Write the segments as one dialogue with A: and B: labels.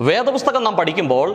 A: വേദപുസ്തകം നാം പഠിക്കുമ്പോൾ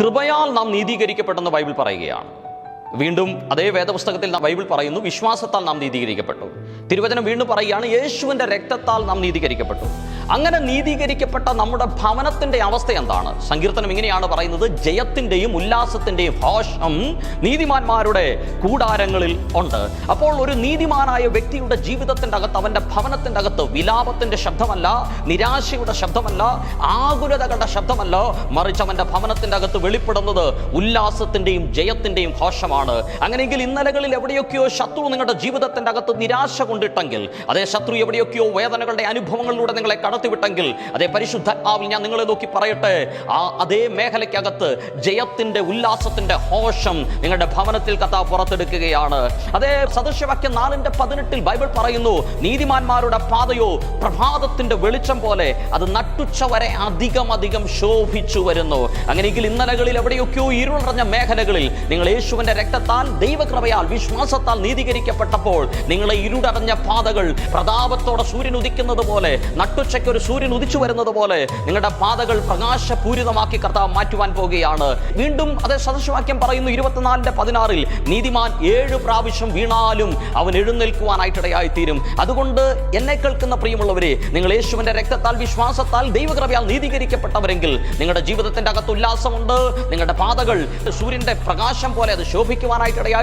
A: കൃപയാൽ നാം നീതീകരിക്കപ്പെട്ടെന്ന് ബൈബിൾ പറയുകയാണ്. വീണ്ടും അതേ വേദപുസ്തകത്തിൽ നാം ബൈബിൾ പറയുന്നു വിശ്വാസത്താൽ നാം നീതീകരിക്കപ്പെട്ടു. തിരുവചനം വീണ്ടും പറയുകയാണ് യേശുവിന്റെ രക്തത്താൽ നാം നീതീകരിക്കപ്പെട്ടു. അങ്ങനെ നീതീകരിക്കപ്പെട്ട നമ്മുടെ ഭവനത്തിന്റെ അവസ്ഥ എന്താണ്? സങ്കീർത്തനം ഇങ്ങനെയാണ് പറയുന്നത് ജയത്തിന്റെയും ഉല്ലാസത്തിന്റെയും ഭാഷം നീതിമാന്മാരുടെ കൂടാരങ്ങളിൽ ഉണ്ട്. അപ്പോൾ ഒരു നീതിമാനായ വ്യക്തിയുടെ ജീവിതത്തിന്റെ അകത്ത് അവന്റെ ഭവനത്തിന്റെ അകത്ത് വിലാപത്തിന്റെ ശബ്ദമല്ല നിരാശയുടെ ശബ്ദമല്ല ആകുലതകളുടെ ശബ്ദമല്ല. മറിച്ച് അവന്റെ ഭവനത്തിന്റെ അകത്ത് വെളിപ്പെടുന്നത് ഉല്ലാസത്തിന്റെയും ജയത്തിന്റെയും ജയത്തിന്റെയും ഘോഷമാണ് അങ്ങനെയെങ്കിൽ ഇന്നലകളിൽ എവിടെയൊക്കെയോ ശത്രു നിങ്ങളുടെ ജീവിതത്തിന്റെ അകത്ത് നിരാശ കൊണ്ടിട്ടെങ്കിൽ അതേ ശത്രു എവിടെയൊക്കെയോ വേദനകളുടെ അനുഭവങ്ങളിലൂടെ നിങ്ങളെ കടത്തിവിട്ടെങ്കിൽ അതേ പരിശുദ്ധാത്മാവിൽ ഞാൻ നിങ്ങളെ നോക്കി പറയട്ടെ ആ അതേ മേഖലയ്ക്കകത്ത് ജയത്തിന്റെ ഉല്ലാസത്തിന്റെ ഹോഷം നിങ്ങളുടെ ഭവനത്തിൽ കഥ പുറത്തെടുക്കുകയാണ്. അതേ സദൃശവാക്യം നാലിന്റെ പതിനെട്ടിൽ ബൈബിൾ പറയുന്നു നീതിമാന്മാരുടെ പാതയോ പ്രഭാതത്തിന്റെ വെളിച്ചം പോലെ അത് നട്ടുച്ച വരെ അധികം അധികം ശോഭിച്ചു വരുന്നു. അങ്ങനെയെങ്കിൽ ഇന്നലകളിൽ എവിടെയൊക്കെയോ ഇരുളറിഞ്ഞ മേഖലകളിൽ നിങ്ങൾ യേശുവിന്റെ രക്തത്താൽ ദൈവകൃപയാൽ വിശ്വാസത്താൽ നീതീകരിക്കപ്പെട്ടപ്പോൾ നിങ്ങളെ ഇരുടറിഞ്ഞ പാതകൾ പ്രതാപത്തോടെ സൂര്യൻ ഉദിക്കുന്നത് പോലെ നട്ടുച്ചയ്ക്ക് ഒരു സൂര്യൻ ഉദിച്ചു വരുന്നത് പോലെ നിങ്ങളുടെ പാതകൾ പ്രകാശപൂരിതമാക്കി കർത്താവ് മാറ്റുവാൻ പോകുകയാണ്. വീണ്ടും അതേ സദൃശവാക്യം പറയുന്നു ഇരുപത്തിനാലിന്റെ പതിനാറിൽ നീതിമാൻ ഏഴ് പ്രാവശ്യം വീണാലും അവൻ എഴുന്നേൽക്കുവാനായിട്ടിടയായി തീരും അതുകൊണ്ട് എന്നെ കേൾക്കുന്ന പ്രിയമുള്ളവരെ നിങ്ങൾ യേശുവിന്റെ രക്തത്താൽ വിശ്വാസത്താൽ ദൈവകൃപയാൽ നീതീകരിക്കപ്പെട്ടവരെങ്കിൽ നിങ്ങളുടെ ജീവിതത്തിന്റെ അകത്ത് ഉല്ലാസമുണ്ട് നിങ്ങളുടെ പാതകൾ സൂര്യന്റെ പ്രകാശം പോലെ അത് ശോഭിക്കുവാനായിട്ടിടയായി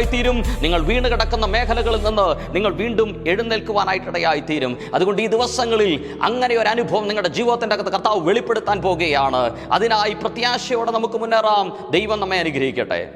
A: തീരും നിങ്ങൾ വീണ് കിടക്കുന്ന മേഖലകളിൽ നിന്ന് നിങ്ങൾ വീണ്ടും എഴുന്നേൽക്കുവാനായിട്ടിടയായിത്തീരും. അതുകൊണ്ട് ഈ ദിവസങ്ങളിൽ അങ്ങനെ ഒരു അനുഭവം നിങ്ങളുടെ ജീവിതത്തിന്റെ അകത്ത് കർത്താവ് വെളിപ്പെടുത്താൻ പോകുകയാണ്. അതിനായി പ്രത്യാശയോടെ നമുക്ക് മുന്നേറാം. ദൈവം നമ്മെ അനുഗ്രഹിക്കട്ടെ.